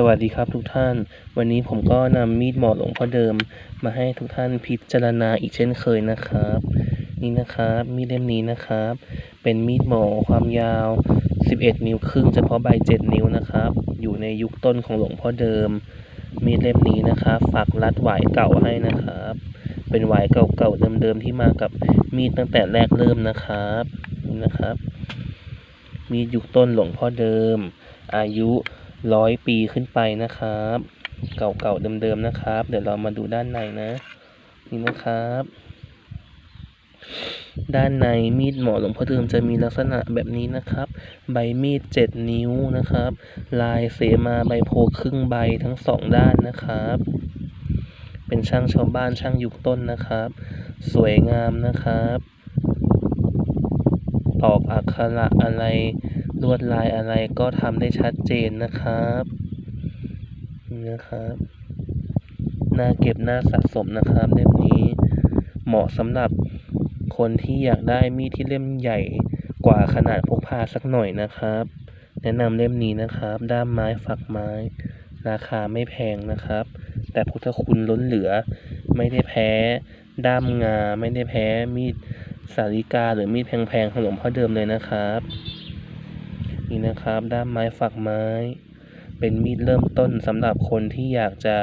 สวัสดีครับทุกท่าน วันนี้ผมก็นำมีดหมอหลวงพ่อเดิม มาให้ทุกท่านพิจารณาอีกเช่นเคยนะครับ นี่นะครับมีดเล่มนี้นะครับ เป็นมีดหมอความยาว 11 นิ้วครึ่งเฉพาะใบ 7 นิ้วนะครับ อยู่ในยุคต้นของหลวงพ่อเดิม มีดเล่มนี้นะครับฝากรัดหวายเก่าให้นะครับ เป็นหวายเก่าๆเดิมๆที่มากับมีดตั้งแต่แรกเริ่มนะครับนี่นะครับ มีดยุคต้นหลวงพ่อเดิม อายุ ร้อยปีขึ้นไปนะครับ เก่าๆเดิมๆนะครับ เดี๋ยวเรามาดูด้านในนะ นี่นะครับ ด้านในมีดหมอหลวงพ่อเดิมจะมีลักษณะแบบนี้นะครับ ใบมีดเจ็ดนิ้วนะครับ ลายเสมาใบโพครึ่งใบทั้งสองด้านนะครับ เป็นช่างชาวบ้านช่างยุคต้นนะครับ สวยงามนะครับตอกอักขระอะไร ลวดลายอะไรก็ทำได้ชัดเจนนะครับนะครับน่าเก็บน่าสะสมนะครับเล่มนี้เหมาะสำหรับคนที่อยากได้มีดที่เล่มใหญ่กว่าขนาดพกพาสักหน่อยนะครับ แนะนำเล่มนี้นะครับ ด้ามไม้ฝักไม้ ราคาไม่แพงนะครับ แต่พุทธคุณล้นเหลือ ไม่ได้แพ้ด้ามงา ไม่ได้แพ้มีดสาริกาหรือมีดแพงๆของหลวงพ่อเดิมเลยนะครับ นี่นะครับ ด้ามไม้ฝักไม้ เป็นมีดเริ่มต้นสำหรับคนที่อยากจะ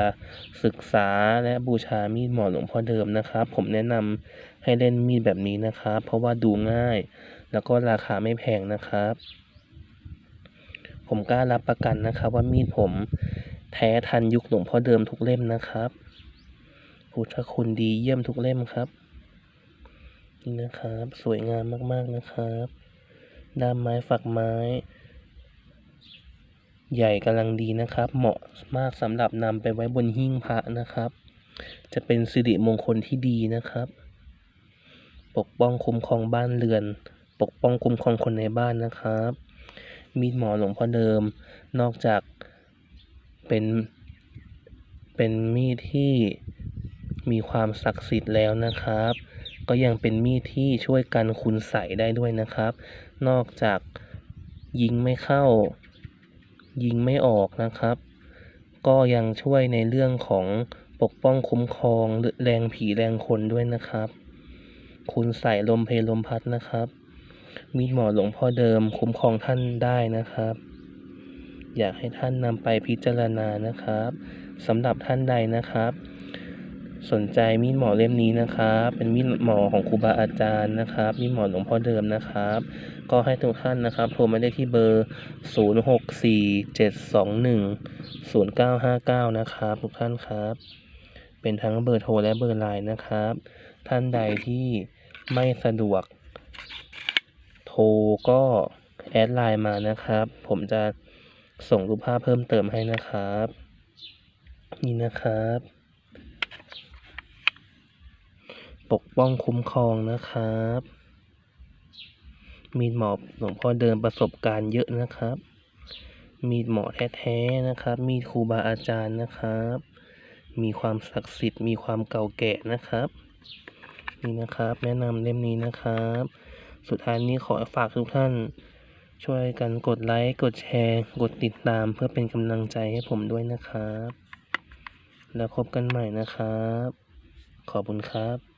ศึกษาและบูชามีดหมอหลวงพ่อเดิมนะครับ ผมแนะนำให้เล่นมีดแบบนี้นะครับ เพราะว่าดูง่าย แล้วก็ราคาไม่แพงนะครับ ผมกล้ารับประกันนะครับ ว่ามีดผมแท้ทันยุคหลวงพ่อเดิมทุกเล่มนะครับพุทธคุณดีเยี่ยมทุกเล่มครับ นี่นะครับ สวยงามมากๆนะครับ ด้ามไม้ฝักไม้ ใหญ่กำลังดีนะครับ เหมาะมากสำหรับนำไปไว้บนหิ้งพระนะครับ จะเป็นสิริมงคลที่ดีนะครับ ปกป้องคุ้มครองบ้านเรือน ปกป้องคุ้มครองคนในบ้านนะครับ มีดหมอหลวงพ่อเดิม นอกจากเป็น เป็นมีดที่มีความศักดิ์สิทธิ์แล้วนะครับ ก็ยังเป็นมีดที่ช่วยกันคุณใส่ได้ด้วยนะครับ นอกจากยิงไม่เข้า ยิงไม่ออกนะครับ ก็ยังช่วยในเรื่องของปกป้องคุ้มครองแรงผีแรงคนด้วยนะครับ คุณใส่ลมเพลลมพัดนะครับ มีดหมอหลวงพ่อเดิมคุ้มครองท่านได้นะครับ อยากให้ท่านนำไปพิจารณานะครับสำหรับท่านใดนะครับ สนใจมีดหมอเล่มนี้นะครับ เป็นมีดหมอของครูบาอาจารย์นะครับ มีดหมอหลวงพ่อเดิมนะครับ ก็ให้ทุกท่านนะครับโทรมาได้ที่เบอร์ 0647210959 นะครับ ทุกท่านครับ เป็นทั้งเบอร์โทรและเบอร์ไลน์นะครับ ท่านใดที่ไม่สะดวก โทรก็แอดไลน์มานะครับ ผมจะส่งรูปภาพเพิ่มเติมให้นะครับ นี่นะครับ ปกป้องคุ้มครองนะครับ มีดหมอหลวงพ่อเดิมประสบการณ์เยอะนะครับ มีดหมอแท้ๆนะครับ มีครูบาอาจารย์นะครับ มีความศักดิ์สิทธิ์มีความเก่าแก่นะครับ นี่นะครับ แนะนำเล่มนี้นะครับ สุดท้ายนี้ขอฝากทุกท่าน ช่วยกันกดไลค์กดแชร์ กดติดตามเพื่อเป็นกำลังใจให้ผมด้วยนะครับ แล้วพบกันใหม่นะครับ ขอบคุณครับ